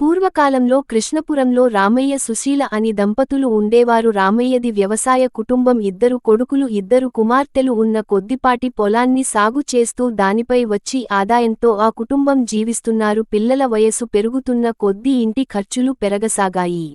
పూర్వకాలంలో కృష్ణపురంలో రామయ్య సుశీల అని దంపతులు ఉండేవారు. రామయ్యది వ్యవసాయ కుటుంబం. ఇద్దరు కొడుకులు ఇద్దరు కుమార్తెలు ఉన్న కొద్దిపాటి పొలాన్ని సాగు చేస్తూ దానిపై వచ్చి ఆదాయంతో ఆ కుటుంబం జీవిస్తున్నారు. పిల్లల వయసు పెరుగుతున్న కొద్దీ ఇంటి ఖర్చులు పెరగసాగాయి.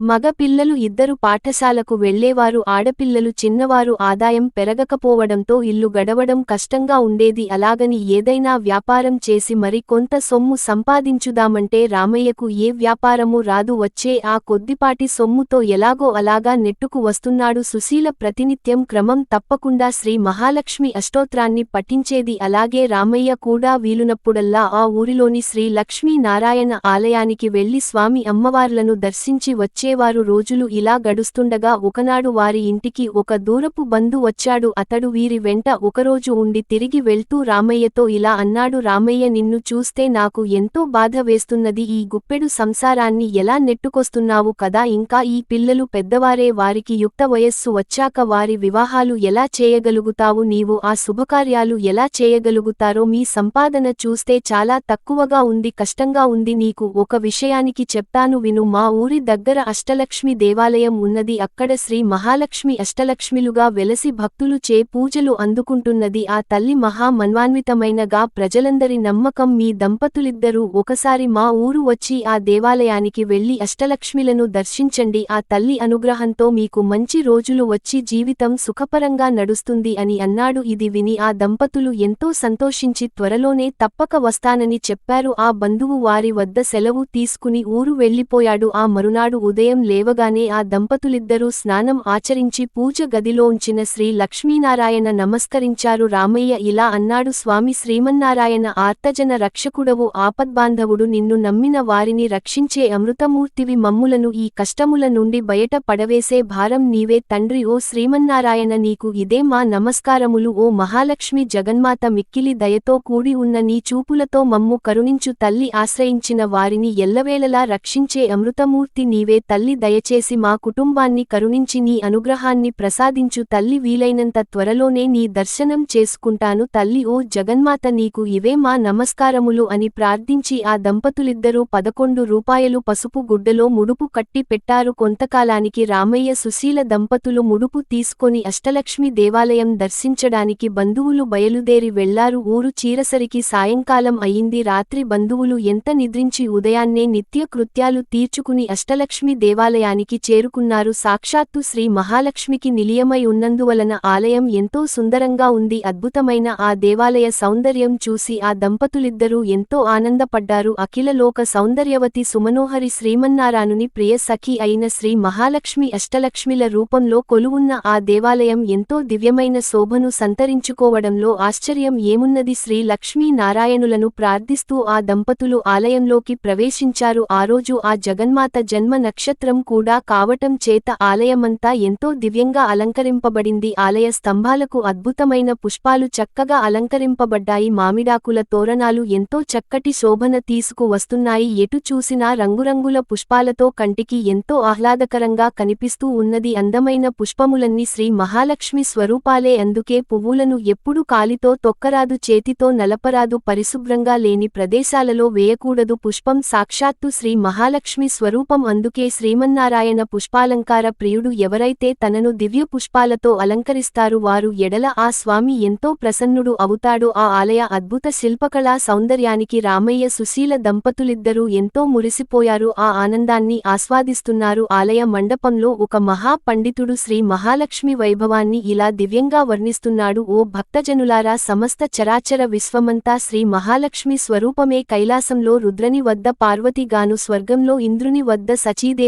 మగ పిల్లలు ఇద్దరు పాఠశాలకు వెళ్ళేవారు ఆడపిల్లలు చిన్నవారు ఆదాయం పెరగకపోవడంతో ఇల్లు గడవడం కష్టంగా ఉండేది. అలాగని ఏదైనా వ్యాపారం చేసి మరి కొంత సొమ్ము సంపాదించుదామంటే రామయ్యకు ఏ వ్యాపారమూ రాదు. వచ్చే ఆ కొద్దిపాటి సొమ్ముతో ఎలాగో అలాగా నెట్టుకు వస్తున్నాడు సుశీల ప్రతినిత్యం క్రమం తప్పకుండా శ్రీ మహాలక్ష్మి అష్టోత్రాన్ని పఠించేది. అలాగే రామయ్య కూడా వీలునప్పుడల్లా ఆ ఊరిలోని శ్రీ లక్ష్మీ నారాయణ ఆలయానికి వెళ్ళి స్వామి అమ్మవార్లను దర్శించి వచ్చేవారు రోజులు ఇలా గడుస్తుండగా ఒకనాడు వారి ఇంటికి ఒక దూరపు బంధు వచ్చాడు. అతడు వీరి వెంట ఒకరోజు ఉండి తిరిగి వెళ్తూ రామయ్యతో ఇలా అన్నాడు రామయ్య నిన్ను చూస్తే నాకు ఎంతో బాధ వేస్తున్నది. ఈ గుప్పెడు సంసారాన్ని ఎలా నెట్టుకొస్తున్నావు కదా? ఇంకా ఈ పిల్లలు పెద్దవారే వారికి యుక్త వయస్సు వచ్చాక వారి వివాహాలు ఎలా చేయగలుగుతావు? నీవు ఆ శుభకార్యాలు ఎలా చేయగలుగుతారో మీ సంపాదన చూస్తే చాలా తక్కువగా ఉంది కష్టంగా ఉంది. నీకు ఒక విషయానికి చెప్తాను విను. మా ఊరి దగ్గర అష్టలక్ష్మి దేవాలయం ఉన్నది. అక్కడ శ్రీ మహాలక్ష్మి అష్టలక్ష్మిలుగా వెలసి భక్తులు చే పూజలు అందుకుంటున్నది. ఆ తల్లి మహా మన్వాన్వితమైనగా ప్రజలందరి నమ్మకం మీ దంపతులిద్దరూ ఒకసారి మా ఊరు వచ్చి ఆ దేవాలయానికి వెళ్ళి అష్టలక్ష్మిలను దర్శించండి. ఆ తల్లి అనుగ్రహంతో మీకు మంచి రోజులు వచ్చి జీవితం సుఖపరంగా నడుస్తుంది అని అన్నాడు. ఇది విని ఆ దంపతులు ఎంతో సంతోషించి త్వరలోనే తప్పక వస్తానని చెప్పారు. ఆ బంధువు వారి వద్ద సెలవు తీసుకుని ఊరు వెళ్ళిపోయాడు ఆ మరునాడు ఉదయం లేవగానే ఆ దంపతులిద్దరూ స్నానం ఆచరించి పూజ గదిలో ఉంచిన శ్రీ లక్ష్మీనారాయణ నమస్కరించారు. రామయ్య ఇలా అన్నాడు స్వామి శ్రీమన్నారాయణ ఆర్తజన రక్షకుడవు ఆపద్బాంధవుడు. నిన్ను నమ్మిన వారిని రక్షించే అమృతమూర్తివి మమ్ములను ఈ కష్టముల నుండి బయట పడవేసే భారం నీవే. తండ్రి ఓ శ్రీమన్నారాయణ నీకు ఇదే మా నమస్కారములు. ఓ మహాలక్ష్మి జగన్మాత మిక్కిలి దయతో కూడి ఉన్న నీ చూపులతో మమ్ము కరుణించు తల్లి ఆశ్రయించిన వారిని ఎల్లవేళలా రక్షించే అమృతమూర్తి నీవే. తల్లి తల్లి దయచేసి మా కుటుంబాన్ని కరుణించి నీ అనుగ్రహాన్ని ప్రసాదించు తల్లి వీలైనంత త్వరలోనే నీ దర్శనం చేసుకుంటాను. తల్లి ఓ జగన్మాత నీకు ఇవే మా నమస్కారములు అని ప్రార్థించి ఆ దంపతులిద్దరూ పదకొండు రూపాయలు పసుపు గుడ్డలో ముడుపు కట్టి పెట్టారు. కొంతకాలానికి రామయ్య సుశీల దంపతులు ముడుపు తీసుకొని అష్టలక్ష్మి దేవాలయం దర్శించడానికి బంధువులు బయలుదేరి వెళ్ళారు. ఊరు చీరసరికి సాయంకాలం అయింది. రాత్రి బంధువులు ఎంత నిద్రించి ఉదయాన్నే నిత్య కృత్యాలు తీర్చుకుని అష్టలక్ష్మి దేవాలయానికి చేరుకున్నారు. సాక్షాత్తు శ్రీ మహాలక్ష్మికి నిలియమై ఉన్నందువలన ఆలయం ఎంతో సుందరంగా ఉంది. అద్భుతమైన ఆ దేవాలయ సౌందర్యం చూసి ఆ దంపతులిద్దరూ ఎంతో ఆనందపడ్డారు. అఖిలలోక సౌందర్యవతి సుమనోహరి శ్రీమన్నారానుని ప్రియ సఖి అయిన శ్రీ మహాలక్ష్మి అష్టలక్ష్మిల రూపంలో కొలువున్న ఆ దేవాలయం ఎంతో దివ్యమైన శోభను సంతరించుకోవడంలో ఆశ్చర్యం ఏమున్నది? శ్రీ లక్ష్మీ నారాయణులను ప్రార్థిస్తూ ఆ దంపతులు ఆలయంలోకి ప్రవేశించారు. ఆ రోజు ఆ జగన్మాత జన్మ నక్ష నక్షత్రం కూడా కావటం చేత ఆలయమంతా ఎంతో దివ్యంగా అలంకరింపబడింది. ఆలయ స్తంభాలకు అద్భుతమైన పుష్పాలు చక్కగా అలంకరింపబడ్డాయి. మామిడాకుల తోరణాలు ఎంతో చక్కటి శోభన తీసుకువస్తున్నాయి ఎటు చూసినా రంగురంగుల పుష్పాలతో కంటికి ఎంతో ఆహ్లాదకరంగా కనిపిస్తూ ఉన్నది. అందమైన పుష్పములన్నీ శ్రీ మహాలక్ష్మి స్వరూపాలే. అందుకే పువ్వులను ఎప్పుడు కాలితో తొక్కరాదు చేతితో నలపరాదు పరిశుభ్రంగా లేని ప్రదేశాలలో వేయకూడదు. పుష్పం సాక్షాత్తు శ్రీ మహాలక్ష్మి స్వరూపం. అందుకే శ్రీమన్నారాయణ పుష్పాలంకార ప్రియుడు ఎవరైతే తనను దివ్య పుష్పాలతో అలంకరిస్తారు వారు ఎడల ఆ స్వామి ఎంతో ప్రసన్నుడు అవుతాడు. ఆ ఆలయ అద్భుత శిల్పకళా సౌందర్యానికి రామయ్య సుశీల దంపతులిద్దరూ ఎంతో మురిసిపోయారు. ఆ ఆనందాన్ని ఆస్వాదిస్తున్నారు. ఆలయ మండపంలో ఒక మహా పండితుడు శ్రీ మహాలక్ష్మి వైభవాన్ని ఇలా దివ్యంగా వర్ణిస్తున్నాడు. ఓ భక్తజనులారా సమస్త చరాచర విశ్వమంతా శ్రీ మహాలక్ష్మి స్వరూపమే. కైలాసంలో రుద్రని వద్ద పార్వతిగాను స్వర్గంలో ఇంద్రుని వద్ద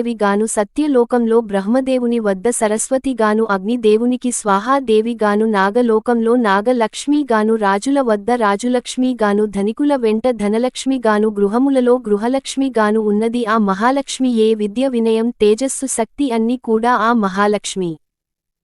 గాను సత్యలోకంలో బ్రహ్మదేవుని వద్ద సరస్వతిగాను అగ్నిదేవునికి స్వాహాదేవిగాను నాగలోకంలో నాగలక్ష్మీగాను రాజుల వద్ద రాజులక్ష్మిగాను ధనికుల వెంట ధనలక్ష్మిగాను గృహములలో గృహలక్ష్మిగాను ఉన్నది ఆ మహాలక్ష్మి ఏ విద్య వినయం తేజస్సు శక్తి అన్ని కూడా ఆ మహాలక్ష్మి.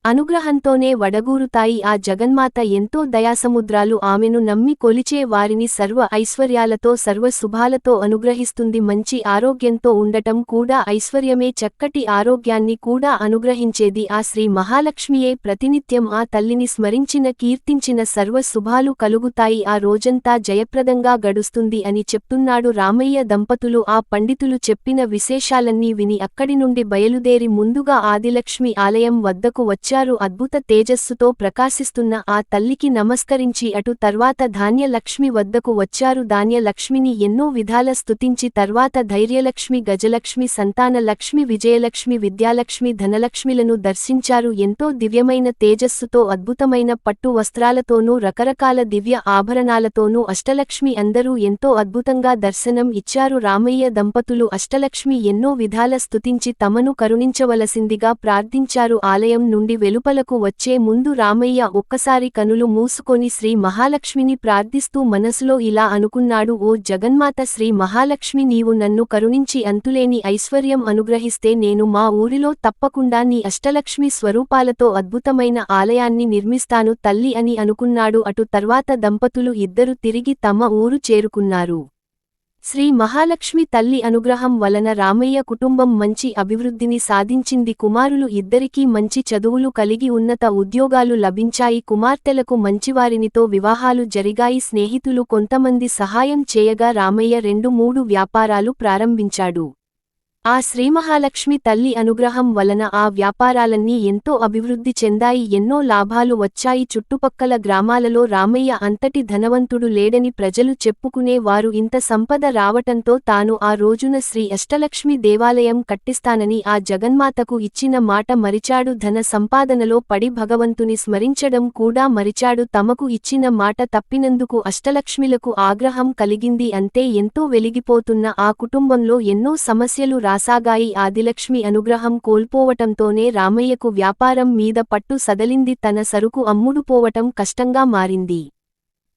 అనుగ్రహంతోనే వడగూరుతాయి. ఆ జగన్మాత ఎంతో దయాసముద్రాలు ఆమెను నమ్మి కొలిచే వారిని సర్వ ఐశ్వర్యాలతో సర్వ శుభాలతో అనుగ్రహిస్తుంది. మంచి ఆరోగ్యంతో ఉండటం కూడా ఐశ్వర్యమే. చక్కటి ఆరోగ్యాన్ని కూడా అనుగ్రహించేది ఆ శ్రీ మహాలక్ష్మియే. ప్రతినిత్యం ఆ తల్లిని స్మరించిన కీర్తించిన సర్వ శుభాలు కలుగుతాయి. ఆ రోజంతా జయప్రదంగా గడుస్తుంది అని చెప్తున్నాడు రామయ్య దంపతులు. ఆ పండితులు చెప్పిన విశేషాలన్నీ విని అక్కడి నుండి బయలుదేరి ముందుగా ఆదిలక్ష్మి ఆలయం వద్దకు వచ్చారు. అద్భుత తేజస్సుతో ప్రకాశిస్తున్న ఆ తల్లికి నమస్కరించి అటు తర్వాత ధాన్యలక్ష్మి వద్దకు వచ్చారు. ధాన్యలక్ష్మిని ఎన్నో విధాల స్తుతించి తర్వాత ధైర్యలక్ష్మి గజలక్ష్మి సంతానలక్ష్మి విజయలక్ష్మి విద్యాలక్ష్మి ధనలక్ష్మిలను దర్శించారు. ఎంతో దివ్యమైన తేజస్సుతో అద్భుతమైన పట్టు వస్త్రాలతోనూ రకరకాల దివ్య ఆభరణాలతోనూ అష్టలక్ష్మి అందరూ ఎంతో అద్భుతంగా దర్శనం ఇచ్చారు. రామయ్య దంపతులు అష్టలక్ష్మి ఎన్నో విధాల స్తుతించి తమను కరుణించవలసిందిగా ప్రార్థించారు. ఆలయం నుండి వెలుపలకు వచ్చే ముందు రామయ్య ఒక్కసారి కనులు మూసుకొని శ్రీ మహాలక్ష్మిని ప్రార్థిస్తూ మనసులో ఇలా అనుకున్నాడు ఓ జగన్మాత శ్రీ మహాలక్ష్మి నీవు నన్ను కరుణించి అంతులేని ఐశ్వర్యం అనుగ్రహిస్తే నేను మా ఊరిలో తప్పకుండా నీ అష్టలక్ష్మి స్వరూపాలతో అద్భుతమైన ఆలయాన్ని నిర్మిస్తాను తల్లి అని అనుకున్నాడు. అటు తర్వాత దంపతులు ఇద్దరు తిరిగి తమ ఊరు చేరుకున్నారు. శ్రీ మహాలక్ష్మి తల్లి అనుగ్రహం వలన రామయ్య కుటుంబం మంచి అభివృద్ధిని సాధించింది. కుమారులు ఇద్దరికీ మంచి చదువులు కలిగి ఉన్నత ఉద్యోగాలు లభించాయి. కుమార్తెలకు మంచివారినితో వివాహాలు జరిగాయి. స్నేహితులు కొంతమంది సహాయం చేయగా రామయ్య రెండు మూడు వ్యాపారాలు ప్రారంభించాడు. ఆ శ్రీమహాలక్ష్మి తల్లి అనుగ్రహం వలన ఆ వ్యాపారాలన్నీ ఎంతో అభివృద్ధి చెందాయి ఎన్నో లాభాలు వచ్చాయి. చుట్టుపక్కల గ్రామాలలో రామయ్య అంతటి ధనవంతుడు లేడని ప్రజలు చెప్పుకునే వారు ఇంత సంపద రావటంతో తాను ఆ రోజున శ్రీ అష్టలక్ష్మి దేవాలయం కట్టిస్తానని ఆ జగన్మాతకు ఇచ్చిన మాట మరిచాడు. ధన సంపాదనలో పడి భగవంతుని స్మరించడం కూడా మరిచాడు. తమకు ఇచ్చిన మాట తప్పినందుకు అష్టలక్ష్మిలకు ఆగ్రహం కలిగింది. అంతే ఎంతో వెలిగిపోతున్న ఆ కుటుంబంలో ఎన్నో సమస్యలు రా రాసాగాయి ఆదిలక్ష్మి అనుగ్రహం కోల్పోవటంతోనే రామయ్యకు వ్యాపారం మీద పట్టు సదలింది తన సరుకు అమ్ముడుపోవటం కష్టంగా మారింది.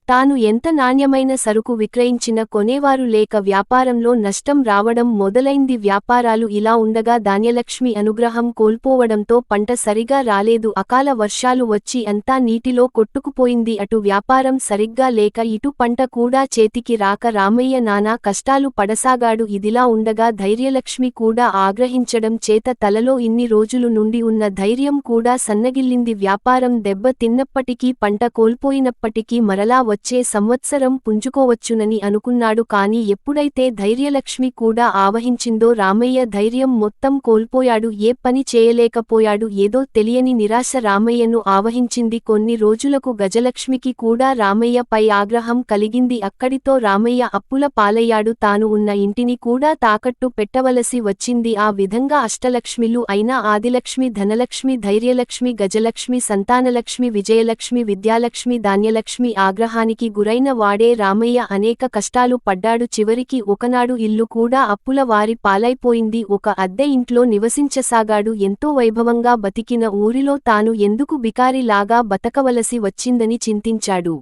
తాను ఎంత నాణ్యమైన సరుకు విక్రయించిన కొనేవారు లేక వ్యాపారంలో నష్టం రావడం మొదలైంది. వ్యాపారాలు ఇలా ఉండగా ధాన్యలక్ష్మి అనుగ్రహం కోల్పోవడంతో పంట సరిగా రాలేదు. అకాల వర్షాలు వచ్చి అంతా నీటిలో కొట్టుకుపోయింది. అటు వ్యాపారం సరిగ్గా లేక ఇటు పంట కూడా చేతికి రాక రామయ్య నానా కష్టాలు పడసాగాడు. ఇదిలా ఉండగా ధైర్యలక్ష్మి కూడా ఆగ్రహించడం చేత తలలో ఇన్ని రోజులు నుండి ఉన్న ధైర్యం కూడా సన్నగిల్లింది. వ్యాపారం దెబ్బ తిన్నప్పటికీ పంట కోల్పోయినప్పటికీ మరలా వచ్చే సంవత్సరం పుంజుకోవచ్చునని అనుకున్నాడు కాని ఎప్పుడైతే ధైర్యలక్ష్మి కూడా ఆవహించిందో రామయ్య ధైర్యం మొత్తం కోల్పోయాడు. ఏ పని చేయలేకపోయాడు. ఏదో తెలియని నిరాశ రామయ్యను ఆవహించింది. కొన్ని రోజులకు గజలక్ష్మికి కూడా రామయ్య పై ఆగ్రహం కలిగింది. అక్కడితో రామయ్య అప్పుల పాలయ్యాడు. తాను ఉన్న ఇంటిని కూడా తాకట్టు పెట్టవలసి వచ్చింది. ఆ విధంగా అష్టలక్ష్మిలు అయిన ఆదిలక్ష్మి ధనలక్ష్మి ధైర్యలక్ష్మి గజలక్ష్మి సంతానలక్ష్మి విజయలక్ష్మి విద్యాలక్ష్మి ధాన్యలక్ష్మి ఆగ్రహాన్ని ఆగ్రహానికి గురైన వాడే రామయ్య అనేక కష్టాలు పడ్డాడు. చివరికి ఒకనాడు ఇల్లు కూడా అప్పుల వారి పాలైపోయింది. ఒక అద్దె ఇంట్లో నివసించసాగాడు. ఎంతో వైభవంగా బతికిన ఊరిలో తాను ఎందుకు బికారిలాగా బతకవలసి వచ్చిందని చింతించాడు.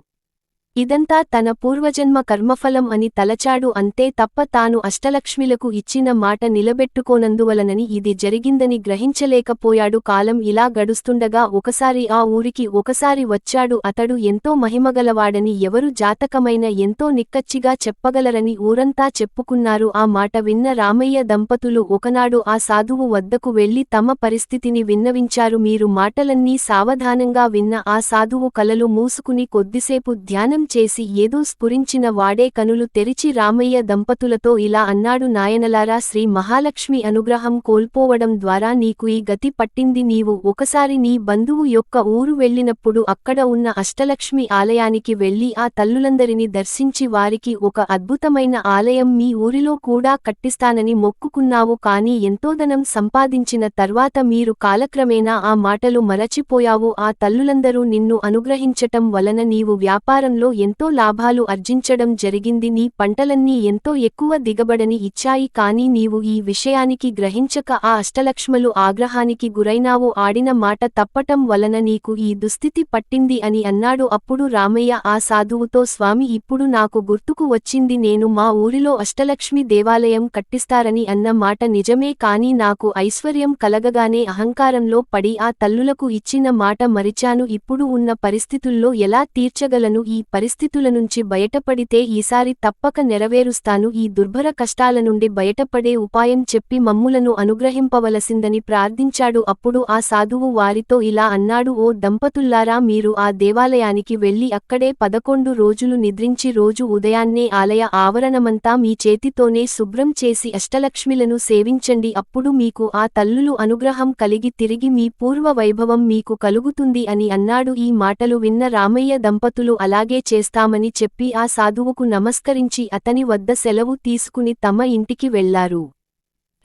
ఇదంతా తన పూర్వజన్మ కర్మఫలం అని తలచాడు అంతే తప్ప తాను అష్టలక్ష్మిలకు ఇచ్చిన మాట నిలబెట్టుకోనందువలనని ఇది జరిగిందని గ్రహించలేకపోయాడు కాలం ఇలా గడుస్తుండగా ఒకసారి ఆ ఊరికి ఒకసారి వచ్చాడు అతడు ఎంతో మహిమగలవాడని ఎవరు జాతకమైన ఎంతో నిక్కచ్చిగా చెప్పగలరని ఊరంతా చెప్పుకున్నారు ఆ మాట విన్న రామయ్య దంపతులు ఒకనాడు ఆ సాధువు వద్దకు వెళ్ళి తమ పరిస్థితిని విన్నవించారు మీరు మాటలన్నీ సావధానంగా విన్న ఆ సాధువు కలలు మూసుకుని కొద్దిసేపు ధ్యానం చేసి ఏదో స్ఫురించిన వాడే కనులు తెరిచి రామయ్య దంపతులతో ఇలా అన్నాడు నాయనలారా శ్రీ మహాలక్ష్మి అనుగ్రహం కోల్పోవడం ద్వారా నీకు ఈ గతి పట్టింది. నీవు ఒకసారి నీ బంధువు యొక్క ఊరు వెళ్ళినప్పుడు అక్కడ ఉన్న అష్టలక్ష్మి ఆలయానికి వెళ్ళి ఆ తల్లులందరినీ దర్శించి వారికి ఒక అద్భుతమైన ఆలయం మీ ఊరిలో కూడా కట్టిస్తానని మొక్కుకున్నావు. కాని ఎంతో ధనం సంపాదించిన తర్వాత మీరు కాలక్రమేణా ఆ మాటలు మరచిపోయావు. ఆ తల్లులందరూ నిన్ను అనుగ్రహించటం వలన నీవు వ్యాపారంలో ఎంతో లాభాలు అర్జించడం జరిగింది. నీ పంటలన్నీ ఎంతో ఎక్కువ దిగబడని ఇచ్చాయి. కానీ నీవు ఈ విషయానికి గ్రహించక ఆ అష్టలక్ష్మలు ఆగ్రహానికి గురైనావు. ఆడిన మాట తప్పటం వలన నీకు ఈ దుస్థితి పట్టింది అని అన్నాడు. అప్పుడు రామయ్య ఆ సాధువుతో స్వామి ఇప్పుడు నాకు గుర్తుకు వచ్చింది. నేను మా ఊరిలో అష్టలక్ష్మి దేవాలయం కట్టిస్తారని అన్న మాట నిజమే. కానీ నాకు ఐశ్వర్యం కలగగానే అహంకారంలో పడి ఆ తల్లులకు ఇచ్చిన మాట మరిచాను. ఇప్పుడు ఉన్న పరిస్థితుల్లో ఎలా తీర్చగలను? ఈ పరిస్థితుల నుంచి బయటపడితే ఈసారి తప్పక నెరవేరుస్తాను. ఈ దుర్భర కష్టాల నుండి బయటపడే ఉపాయం చెప్పి మమ్ములను అనుగ్రహింపవలసిందని ప్రార్థించాడు. అప్పుడు ఆ సాధువు వారితో ఇలా అన్నాడు ఓ దంపతుల్లారా మీరు ఆ దేవాలయానికి వెళ్ళి అక్కడే పదకొండు రోజులు నిద్రించి రోజు ఉదయాన్నే ఆలయ ఆవరణమంతా మీ చేతితోనే శుభ్రం చేసి అష్టలక్ష్మిలను సేవించండి. అప్పుడు మీకు ఆ తల్లులు అనుగ్రహం కలిగి తిరిగి మీ పూర్వ వైభవం మీకు కలుగుతుంది అని అన్నాడు. ఈ మాటలు విన్న రామయ్య దంపతులు అలాగే చేస్తామని చెప్పి ఆ సాధువుకు నమస్కరించి అతని వద్ద సెలవు తీసుకుని తమ ఇంటికి వెళ్ళారు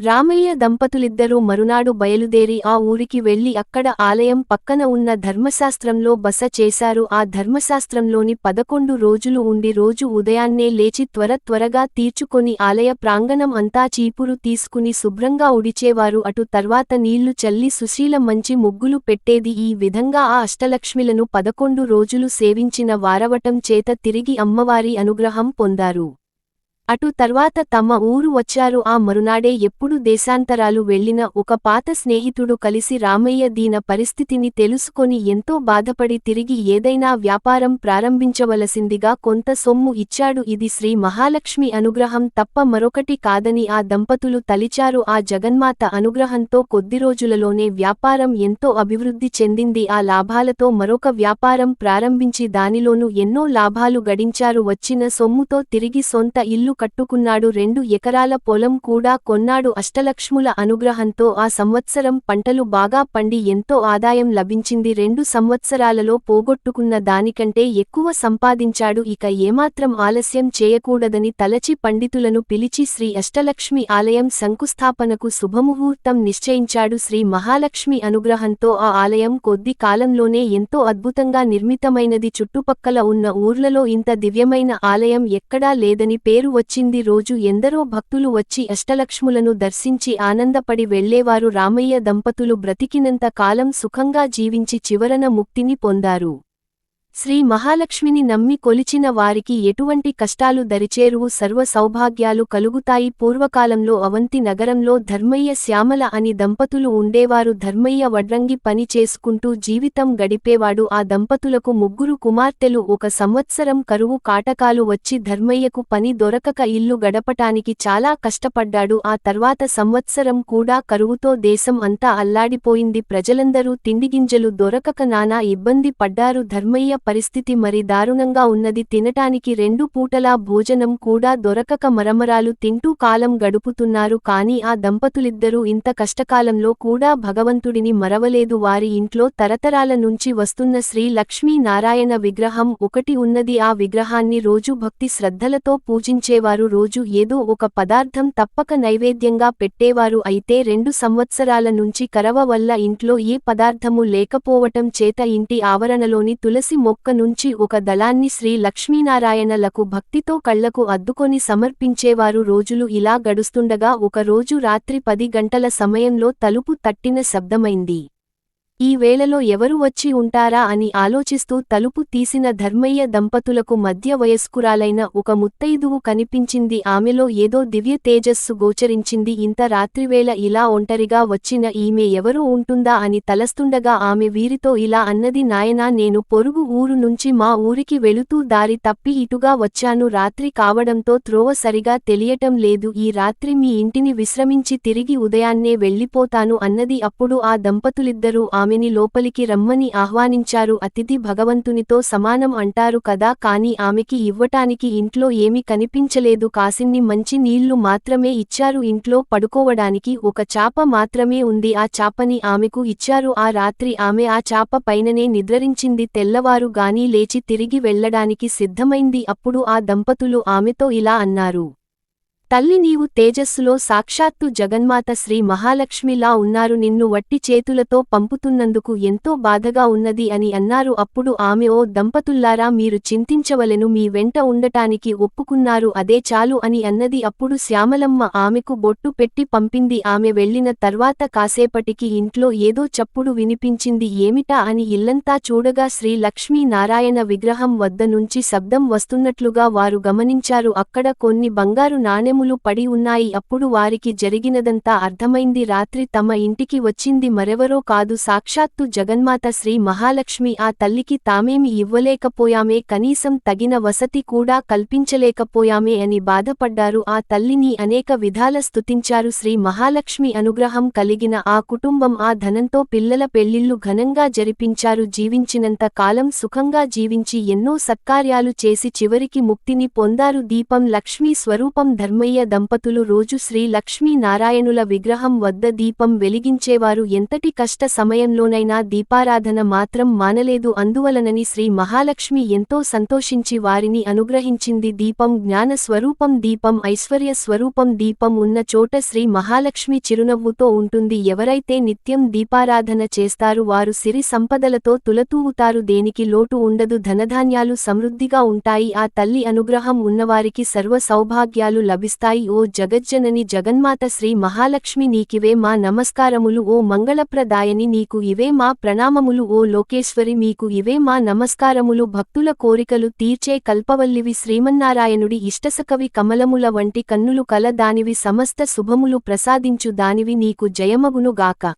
రామయ్య దంపతులిద్దరూ మరునాడు బయలుదేరి ఆ ఊరికి వెళ్ళి అక్కడ ఆలయం పక్కన ఉన్న ధర్మశాస్త్రంలో బస చేశారు. ఆ ధర్మశాస్త్రంలోని పదకొండు రోజులు ఉండి రోజు ఉదయాన్నే లేచి త్వర త్వరగా తీర్చుకొని ఆలయ ప్రాంగణం అంతా చీపురు తీసుకుని శుభ్రంగా ఉడిచేవారు. అటు తర్వాత నీళ్ళు చల్లి సుశీల మంచి ముగ్గులు పెట్టేది. ఈ విధంగా ఆ అష్టలక్ష్మిలను పదకొండు రోజులు సేవించిన వారవటం చేత తిరిగి అమ్మవారి అనుగ్రహం పొందారు. అటు తర్వాత తమ ఊరు వచ్చారు. ఆ మరునాడే ఎప్పుడు దేశాంతరాలు వెళ్ళిన ఒక పాత స్నేహితుడు కలిసి రామయ్య దీన పరిస్థితిని తెలుసుకొని ఎంతో బాధపడి తిరిగి ఏదైనా వ్యాపారం ప్రారంభించవలసిందిగా కొంత సొమ్ము ఇచ్చాడు. ఇది శ్రీ మహాలక్ష్మి అనుగ్రహం తప్ప మరొకటి కాదని ఆ దంపతులు తలిచారు. ఆ జగన్మాత అనుగ్రహంతో కొద్ది రోజులలోనే వ్యాపారం ఎంతో అభివృద్ధి చెందింది. ఆ లాభాలతో మరొక వ్యాపారం ప్రారంభించి దానిలోనూ ఎన్నో లాభాలు గడించారు. వచ్చిన సొమ్ముతో తిరిగి సొంత ఇల్లు కట్టుకున్నాడు. రెండు ఎకరాల పొలం కూడా కొన్నాడు. అష్టలక్ష్ముల అనుగ్రహంతో ఆ సంవత్సరం పంటలు బాగా పండి ఎంతో ఆదాయం లభించింది. రెండు సంవత్సరాలలో పోగొట్టుకున్న దానికంటే ఎక్కువ సంపాదించాడు. ఇక ఏమాత్రం ఆలస్యం చేయకూడదని తలచి పండితులను పిలిచి శ్రీ అష్టలక్ష్మి ఆలయం శంకుస్థాపనకు శుభముహూర్తం నిశ్చయించాడు. శ్రీ మహాలక్ష్మి అనుగ్రహంతో ఆ ఆలయం కొద్ది కాలంలోనే ఎంతో అద్భుతంగా నిర్మితమైనది. చుట్టుపక్కల ఉన్న ఊర్లలో ఇంత దివ్యమైన ఆలయం ఎక్కడా లేదని పేరు వచ్చింది రోజు ఎందరో భక్తులు వచ్చి అష్టలక్ష్ములను దర్శించి ఆనందపడి వెళ్ళేవారు రామయ్య దంపతులు బ్రతికినంత కాలం సుఖంగా జీవించి చివరన ముక్తిని పొందారు. శ్రీ మహాలక్ష్మిని నమ్మి కొలిచిన వారికి ఎటువంటి కష్టాలు దరిచేరువు సర్వ సౌభాగ్యాలు కలుగుతాయి. పూర్వకాలంలో అవంతి నగరంలో ధర్మయ్య శ్యామల అని దంపతులు ఉండేవారు. ధర్మయ్య వడ్రంగి పని చేసుకుంటూ జీవితం గడిపేవాడు. ఆ దంపతులకు ముగ్గురు కుమార్తెలు. ఒక సంవత్సరం కరువు కాటకాలు వచ్చి ధర్మయ్యకు పని దొరకక ఇల్లు గడపటానికి చాలా కష్టపడ్డాడు. ఆ తర్వాత సంవత్సరం కూడా కరువుతో దేశం అంతా అల్లాడిపోయింది. ప్రజలందరూ తిండిగింజలు దొరకక నానా ఇబ్బంది పడ్డారు. ధర్మయ్య పరిస్థితి మరి దారుణంగా ఉన్నది. తినటానికి రెండు పూటలా భోజనం కూడా దొరకక మరమరాలు తింటూ కాలం గడుపుతున్నారు. కాని ఆ దంపతులిద్దరూ ఇంత కష్టకాలంలో కూడా భగవంతుడిని మరవలేదు. వారి ఇంట్లో తరతరాల నుంచి వస్తున్న శ్రీ లక్ష్మీ నారాయణ విగ్రహం ఒకటి ఉన్నది. ఆ విగ్రహాన్ని రోజు భక్తి శ్రద్ధలతో పూజించేవారు. రోజు ఏదో ఒక పదార్థం తప్పక నైవేద్యంగా పెట్టేవారు. అయితే రెండు సంవత్సరాల నుంచి కరవ వల్ల ఇంట్లో ఏ పదార్థము లేకపోవటం చేత ఇంటి ఆవరణలోని తులసి మొక్క నుంచి ఒక దళాన్ని శ్రీ లక్ష్మీనారాయణలకు భక్తితో కళ్ళకు అద్దుకొని సమర్పించేవారు రోజులు ఇలా గడుస్తుండగా ఒక రోజు రాత్రి పది గంటల సమయంలో తలుపు తట్టిన శబ్దమైంది. ఈ వేళలో ఎవరు వచ్చి ఉంటారా అని ఆలోచిస్తూ తలుపు తీసిన ధర్మయ్య దంపతులకు మధ్య వయస్కురాలైన ఒక ముత్తైదువు కనిపించింది. ఆమెలో ఏదో దివ్య తేజస్సు గోచరించింది. ఇంత రాత్రివేళ ఇలా ఒంటరిగా వచ్చిన ఈమె ఎవరు ఉంటుందా అని తలస్తుండగా ఆమె వీరితో ఇలా అన్నది నాయనా నేను పొరుగు ఊరు నుంచి మా ఊరికి వెళుతూ దారి తప్పి ఇటుగా వచ్చాను. రాత్రి కావడంతో త్రోవ సరిగా తెలియటం లేదు. ఈ రాత్రి మీ ఇంటిని విశ్రమించి తిరిగి ఉదయాన్నే వెళ్ళిపోతాను అన్నది. అప్పుడు ఆ దంపతులిద్దరూ ఆమె ఆమెని లోపలికి రమ్మని ఆహ్వానించారు. అతిథి భగవంతునితో సమానం అంటారు కదా కాని ఆమెకి ఇవ్వటానికి ఇంట్లో ఏమీ కనిపించలేదు. కాసిన్ని మంచి నీళ్ళు మాత్రమే ఇచ్చారు. ఇంట్లో పడుకోవడానికి ఒక చాప మాత్రమే ఉంది. ఆ చాపని ఆమెకు ఇచ్చారు. ఆ రాత్రి ఆమె ఆ చాప పైననే నిద్రరించింది. తెల్లవారు గాని లేచి తిరిగి వెళ్ళడానికి సిద్ధమైంది. అప్పుడు ఆ దంపతులు ఆమెతో ఇలా అన్నారు. తల్లి నీవు తేజస్సులో సాక్షాత్తు జగన్మాత శ్రీ మహాలక్ష్మిలా ఉన్నారు నిన్ను వట్టి చేతులతో పంపుతున్నందుకు ఎంతో బాధగా ఉన్నది అని అన్నారు అప్పుడు ఆమె ఓ దంపతుల్లారా మీరు చింతించవలెను మీ వెంట ఉండటానికి ఒప్పుకున్నారు అదే చాలు అని అన్నది అప్పుడు శ్యామలమ్మ ఆమెకు బొట్టు పెట్టి పంపింది. ఆమె వెళ్ళిన తర్వాత కాసేపటికి ఇంట్లో ఏదో చప్పుడు వినిపించింది. ఏమిటా? అని ఇల్లంతా చూడగా శ్రీ లక్ష్మీ నారాయణ విగ్రహం వద్ద నుంచి శబ్దం వస్తున్నట్లుగా వారు గమనించారు. అక్కడ కొన్ని బంగారు నాణెములు పడి ఉన్నాయి. అప్పుడు వారికి జరిగినదంతా అర్థమైంది. రాత్రి తమ ఇంటికి వచ్చింది. మరెవరో కాదు. సాక్షాత్తు జగన్మాత శ్రీ మహాలక్ష్మి. ఆ తల్లికి తామేమి ఇవ్వలేకపోయామే. కనీసం తగిన వసతి కూడా కల్పించలేకపోయామే అని బాధపడ్డారు. ఆ తల్లిని అనేక విధాల స్తుతించారు. శ్రీ మహాలక్ష్మి అనుగ్రహం కలిగిన ఆ కుటుంబం ఆ ధనంతో పిల్లల పెళ్ళిళ్ళు ఘనంగా జరిపించారు. జీవించినంత కాలం సుఖంగా జీవించి ఎన్నో సత్కార్యాలు చేసి చివరికి ముక్తిని పొందారు. దీపం లక్ష్మీ స్వరూపం ధర్మయ్య దంపతులు రోజు శ్రీ లక్ష్మీ నారాయణుల విగ్రహం వద్ద దీపం వెలిగించేవారు. ఎంతటి కష్ట సమయంలోనైనా దీపారాధన మాత్రం మానలేదు. అందువలనని శ్రీ మహాలక్ష్మి ఎంతో సంతోషించి వారిని అనుగ్రహించింది. దీపం జ్ఞాన స్వరూపం దీపం ఐశ్వర్య స్వరూపం దీపం ఉన్న చోట శ్రీ మహాలక్ష్మి చిరునవ్వుతో ఉంటుంది. ఎవరైతే నిత్యం దీపారాధన చేస్తారు వారు సిరి సంపదలతో తులతూవుతారు దేనికి లోటు ఉండదు. ధనధాన్యాలు సమృద్ధిగా ఉంటాయి. ఆ తల్లి అనుగ్రహం ఉన్నవారికి సర్వ సౌభాగ్యాలు లభిస్తాయి. ఓ జగజ్జనని జగన్మాత శ్రీ మహాలక్ష్మి నీకివే మా నమస్కారములు. ఓ మంగళప్రదాయని నీకు ఇవే మా ప్రణామములు. ఓ లోకేశ్వరి మీకు ఇవే మా నమస్కారములు. భక్తుల కోరికలు తీర్చే కల్పవల్లివి శ్రీమన్నారాయణుడి ఇష్టసకవి కమలముల వంటి కన్నులు కల దానివి సమస్త శుభములు ప్రసాదించు దానివి నీకు జయమగును గాక